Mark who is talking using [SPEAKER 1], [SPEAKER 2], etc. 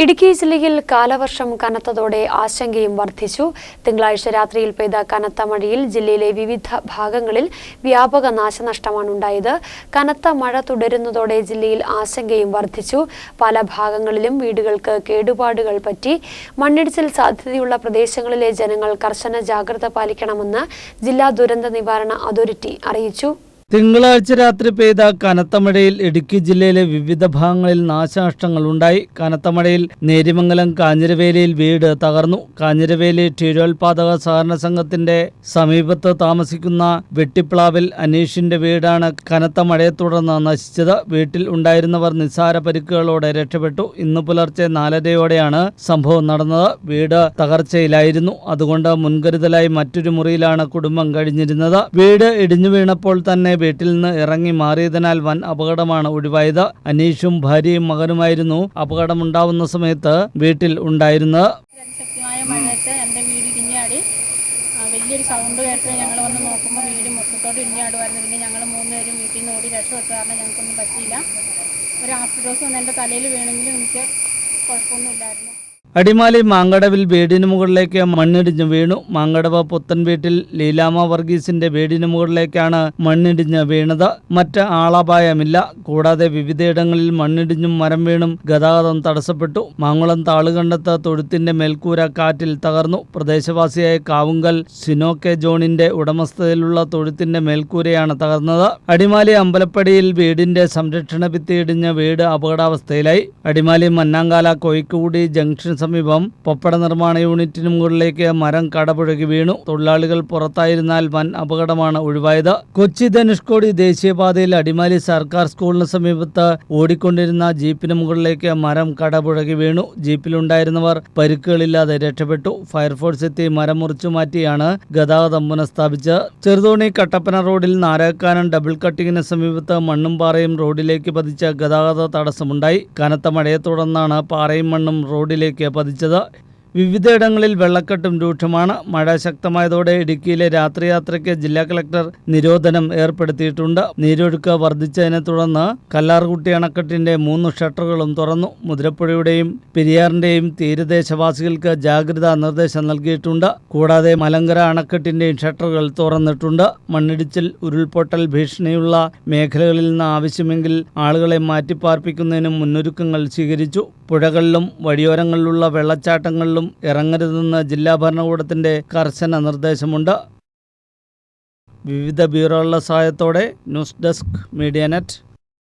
[SPEAKER 1] ഇടുക്കി ജില്ലയിൽ കാലവർഷം കനത്തതോടെ ആശങ്കയും വർദ്ധിച്ചു. തിങ്കളാഴ്ച രാത്രിയിൽ പെയ്ത കനത്ത മഴയിൽ ജില്ലയിലെ വിവിധ ഭാഗങ്ങളിൽ വ്യാപക നാശനഷ്ടമാണ് ഉണ്ടായത്. കനത്ത മഴ തുടരുന്നതോടെ ജില്ലയിൽ ആശങ്കയും വർദ്ധിച്ചു. പല ഭാഗങ്ങളിലും വീടുകൾക്ക് കേടുപാടുകൾ പറ്റി മണ്ണിടിച്ചിൽ സാധ്യതയുള്ള പ്രദേശങ്ങളിലെ ജനങ്ങൾ കർശന ജാഗ്രത പാലിക്കണമെന്ന് ജില്ലാ ദുരന്ത നിവാരണ അതോറിറ്റി അറിയിച്ചു.
[SPEAKER 2] തിങ്കളാഴ്ച രാത്രി പെയ്ത കനത്ത മഴയിൽ ഇടുക്കി ജില്ലയിലെ വിവിധ ഭാഗങ്ങളിൽ നാശനഷ്ടങ്ങൾ ഉണ്ടായി. കനത്ത മഴയിൽ നേരിമംഗലം കാഞ്ഞിരവേലിയിൽ വീട് തകർന്നു. കാഞ്ഞിരവേലി ക്ഷീരോത്പാദക സഹകരണ സംഘത്തിന്റെ സമീപത്ത് താമസിക്കുന്ന വെട്ടിപ്ലാവിൽ അനീഷിന്റെ വീടാണ് കനത്ത മഴയെ തുടർന്ന് നശിച്ചത്. വീട്ടിൽ ഉണ്ടായിരുന്നവർ നിസ്സാര പരിക്കുകളോടെ രക്ഷപ്പെട്ടു. ഇന്ന് പുലർച്ചെ നാലരയോടെയാണ് സംഭവം നടന്നത്. വീട് തകർച്ചയിലായിരുന്നു. അതുകൊണ്ട് മുൻകരുതലായി മറ്റൊരു മുറിയിലാണ് കുടുംബം കഴിഞ്ഞിരുന്നത്. വീട് ഇടിഞ്ഞു വീണപ്പോൾ തന്നെ വീട്ടിൽ നിന്ന് ഇറങ്ങി മാറിയതിനാൽ വൻ അപകടമാണ് ഒഴിവായത്. അനീഷും ഭാര്യയും മകനുമായിരുന്നു അപകടമുണ്ടാവുന്ന സമയത്ത് വീട്ടിൽ ഉണ്ടായിരുന്നത്.
[SPEAKER 3] വീട് വലിയൊരു സൗണ്ട് കേട്ട് ഞങ്ങൾ വന്ന് നോക്കുമ്പോൾ വീട് മൊത്തത്തോട് ഇടിഞ്ഞാടുമായിരുന്നു. പിന്നെ ഞങ്ങൾ മൂന്നുപേരും വീട്ടിൽ നിന്ന് ഓടി രക്ഷപ്പെട്ട കാരണം ഞങ്ങൾക്കൊന്നും പറ്റിയില്ല. ഒരു ആസ്പിഡോസ് വന്ന് എന്റെ തലയിൽ വീണെങ്കിലും എനിക്ക് കുഴപ്പമൊന്നുമില്ലായിരുന്നു
[SPEAKER 2] അടിമാലി മാങ്കടവിൽ വീടിന് മുകളിലേക്ക് മണ്ണിടിഞ്ഞ് വീണു. മാങ്കടവ് പുത്തൻ വീട്ടിൽ ലീലാമ വർഗീസിന്റെ വീടിന് മുകളിലേക്കാണ് മണ്ണിടിഞ്ഞ് വീണത്. മറ്റ് ആളപായമില്ല. കൂടാതെ വിവിധയിടങ്ങളിൽ മണ്ണിടിഞ്ഞും മരം വീണും ഗതാഗതം തടസ്സപ്പെട്ടു. മാങ്ങുളം താളുകണ്ടത്ത് തൊഴുത്തിന്റെ മേൽക്കൂര കാറ്റിൽ തകർന്നു. പ്രദേശവാസിയായ കാവുങ്കൽ സിനോക്കെ ജോണിന്റെ ഉടമസ്ഥതയിലുള്ള തൊഴുത്തിന്റെ മേൽക്കൂരയാണ് തകർന്നത്. അടിമാലി അമ്പലപ്പടിയിൽ വീടിന്റെ സംരക്ഷണ ഭിത്തി വീട് അപകടാവസ്ഥയിലായി. അടിമാലി മന്നാങ്കാല കോയിക്കുകൂടി ജംഗ്ഷൻ സമീപം പൊപ്പട നിർമ്മാണ യൂണിറ്റിന് മുകളിലേക്ക് മരം കടപുഴകി വീണു. തൊഴിലാളികൾ പുറത്തായിരുന്നാൽ വൻ അപകടമാണ് ഒഴിവായത്. കൊച്ചി ധനുഷ്കോടി ദേശീയപാതയിൽ അടിമാലി സർക്കാർ സ്കൂളിന് സമീപത്ത് ഓടിക്കൊണ്ടിരുന്ന ജീപ്പിന് മുകളിലേക്ക് മരം കടപുഴകി വീണു. ജീപ്പിലുണ്ടായിരുന്നവർ പരിക്കുകളില്ലാതെ രക്ഷപ്പെട്ടു. ഫയർഫോഴ്സ് എത്തി മരം മുറിച്ചു മാറ്റിയാണ് ഗതാഗതം പുനഃസ്ഥാപിച്ചത്. ചെറുതോണി കട്ടപ്പന റോഡിൽ നാരായക്കാനം ഡബിൾ കട്ടിങ്ങിന് സമീപത്ത് മണ്ണും പാറയും റോഡിലേക്ക് പതിച്ച ഗതാഗത തടസ്സമുണ്ടായി. കനത്ത മഴയെ തുടർന്നാണ് പാറയും മണ്ണും റോഡിലേക്ക് പതിച്ചത്. വിവിധയിടങ്ങളിൽ വെള്ളക്കെട്ടും രൂക്ഷമാണ്. മഴ ശക്തമായതോടെ ഇടുക്കിയിലെ രാത്രിയാത്രയ്ക്ക് ജില്ലാ കളക്ടർ നിരോധനം ഏർപ്പെടുത്തിയിട്ടുണ്ട്. നീരൊഴുക്ക് വർദ്ധിച്ചതിനെ തുടർന്ന് കല്ലാർകുട്ടി അണക്കെട്ടിന്റെ മൂന്ന് ഷട്ടറുകളും തുറന്നു. മുതിരപ്പുഴയുടെയും പെരിയാറിന്റെയും തീരദേശവാസികൾക്ക് ജാഗ്രതാ നിർദ്ദേശം നൽകിയിട്ടുണ്ട്. കൂടാതെ മലങ്കര അണക്കെട്ടിന്റെയും ഷട്ടറുകൾ തുറന്നിട്ടുണ്ട്. മണ്ണിടിച്ചിൽ ഉരുൾപൊട്ടൽ ഭീഷണിയുള്ള മേഖലകളിൽ നിന്ന് ആവശ്യമെങ്കിൽ ആളുകളെ മാറ്റിപ്പാർപ്പിക്കുന്നതിനും മുന്നൊരുക്കങ്ങൾ സ്വീകരിച്ചു. പുഴകളിലും വഴിയോരങ്ങളിലുള്ള വെള്ളച്ചാട്ടങ്ങളിലും ഇറങ്ങരുതെന്ന് ജില്ലാ ഭരണകൂടത്തിന്റെ കർശന നിർദ്ദേശമുണ്ട്. വിവിധ ബ്യൂറോകളുടെ സഹായത്തോടെ ന്യൂസ് ഡെസ്ക് മീഡിയ നെറ്റ്.